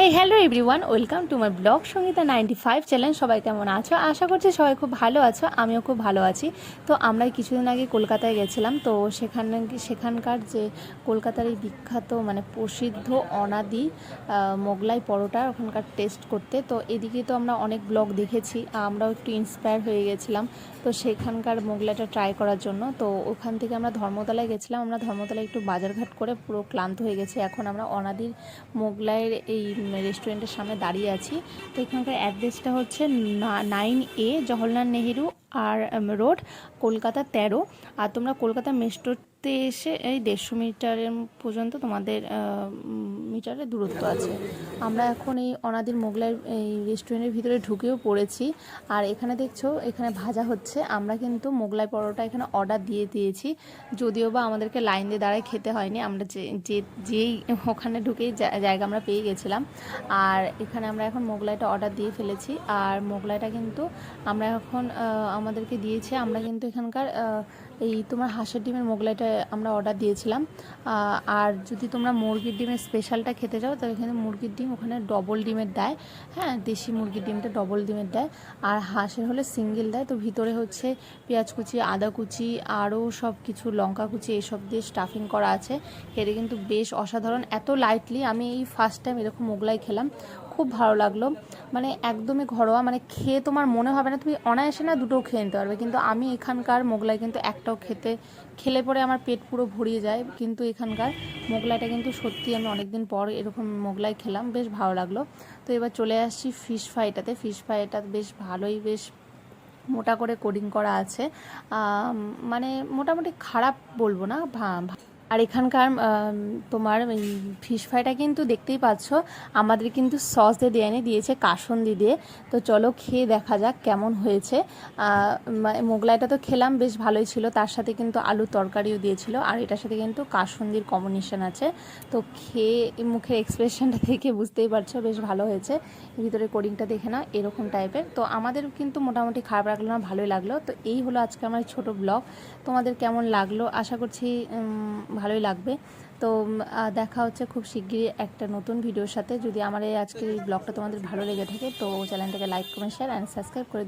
Hey hello everyone welcome to my blog Sangeeta ninety five channel সবাই কেমন আছো? আশা করছি সবাই খুব ভালো আছো, আমিও খুব ভালো আছি। তো আমরা কিছুদিন আগে কলকাতায় গেছিলাম, তো সেখানে, সেখানকার যে কলকাতার এই বিখ্যাত মানে প্রসিদ্ধ অনাদি মোগলাই পরোটা, ওখানকার টেস্ট করতে, তো এদিকে তো আমরা অনেক ব্লগ দেখেছি, আমরাও একটু ইন্সপায়ার হয়ে গেছিলাম। তো সেখানকার মোগলাইটা ট্রাই করার জন্য, তো ওখান থেকে আমরা ধর্মতলায় গেছিলাম, আমরা ধর্মতলায় একটু বাজারঘাট করে পুরো ক্লান্ত হয়ে গেছি। এখন আমরা অনাদির মোগলাইয়ের এই রেস্টুরেন্টের সামনে দাঁড়িয়ে আছি। তো এখানকার অ্যাড্রেসটা হচ্ছে নাইন এ জওহরলাল নেহেরু আর রোড কলকাতা তেরো। আর তোমরা কলকাতা মেট্রোতে এসে এই দেড়শো মিটারের পর্যন্ত তোমাদের মিটারের দূরত্ব আছে। আমরা এখন এই অনাদির মোগলাই, এই রেস্টুরেন্টের ভিতরে ঢুকেও পড়েছি। আর এখানে দেখছ, এখানে ভাজা হচ্ছে। আমরা কিন্তু মোগলাই পরোটা এখানে অর্ডার দিয়ে দিয়েছি। যদিও বা আমাদেরকে লাইন দিয়ে দাঁড়ায় খেতে হয়নি, আমরা যে যেই ওখানে ঢুকেই জায়গা আমরা পেয়ে গেছিলাম। আর এখানে আমরা এখন মোগলাইটা অর্ডার দিয়ে ফেলেছি। আর মোগলাইটা কিন্তু আমরা এখন আমাদেরকে দিয়েছে। আমরা কিন্তু এখানকার এই তোমার হাঁসের ডিমের মোগলাইটা আমরা অর্ডার দিয়েছিলাম। আর যদি তোমরা মুরগির ডিমের স্পেশালটা খেতে যাও, তাহলে এখানে মুরগির ডিম, ওখানে ডবল ডিমের দেয় হ্যাঁ দেশি মুরগির ডিমটা ডবল ডিমের দেয় আর হাঁসের হলে সিঙ্গেল দেয় তো ভিতরে হচ্ছে পেঁয়াজ কুচি, আদা কুচি আরও সব কিছু, লঙ্কা কুচি, এসব দিয়ে স্টাফিং করা আছে। খেতে কিন্তু বেশ অসাধারণ, এত লাইটলি আমি এই ফার্স্ট টাইম এরকম মোগলাই খেলাম, খুব ভালো লাগল। মানে একদমই ঘরোয়া মানে খেয়ে তোমার মনে হবে না, তুমি অনায়াসে না দুটোও খেয়ে নিতে পারবে। কিন্তু আমি এখানকার মোগলাই কিন্তু একটাও খেতে, খেলে পরে আমার পেট পুরো ভরিয়ে যায়। কিন্তু এখানকার মোগলাইটা কিন্তু সত্যি আমি অনেকদিন পর এরকম মোগলাই খেলাম, বেশ ভালো লাগল। তো এবার চলে আসছি ফিশ ফ্রাইটাতে ফিশ ফ্রাইটা বেশ ভালোই, বেশ মোটা করে কোডিং করা আছে। মানে মোটামুটি খারাপ বলব না আর এখানকার তোমার ফিশ ফ্রাইটা কিন্তু দেখতেই পাচ্ছ। আমাদের কিন্তু সস দিয়ে দেয়নি, দিয়েছে কাসন্দি দিয়ে। তো চলো খেয়ে দেখা যাক কেমন হয়েছে। মোগলাইটা তো খেলাম, বেশ ভালোই ছিল। তার সাথে কিন্তু আলুর তরকারিও দিয়েছিল। আর এটার সাথে কিন্তু কাসন্দির কম্বিনেশন আছে। তো খেয়ে মুখের এক্সপ্রেশনটা দেখে বুঝতেই পারছ, বেশ ভালো হয়েছে। ভিতরে কোডিংটা দেখে না এরকম টাইপের তো আমাদের কিন্তু মোটামুটি খারাপ লাগল না, ভালোই লাগল। তো এই হলো আজকে আমার ছোট ব্লগ তোমাদের কেমন লাগল? আশা করছি ভালোই লাগবে। তো দেখা হচ্ছে খুব শিগগিরই একটা নতুন ভিডিওর সাথে। যদি আমার এই আজকের এই ব্লগটা তোমাদের ভালো লেগে থাকে, তো চ্যানেলটাকে like, comment share and subscribe করে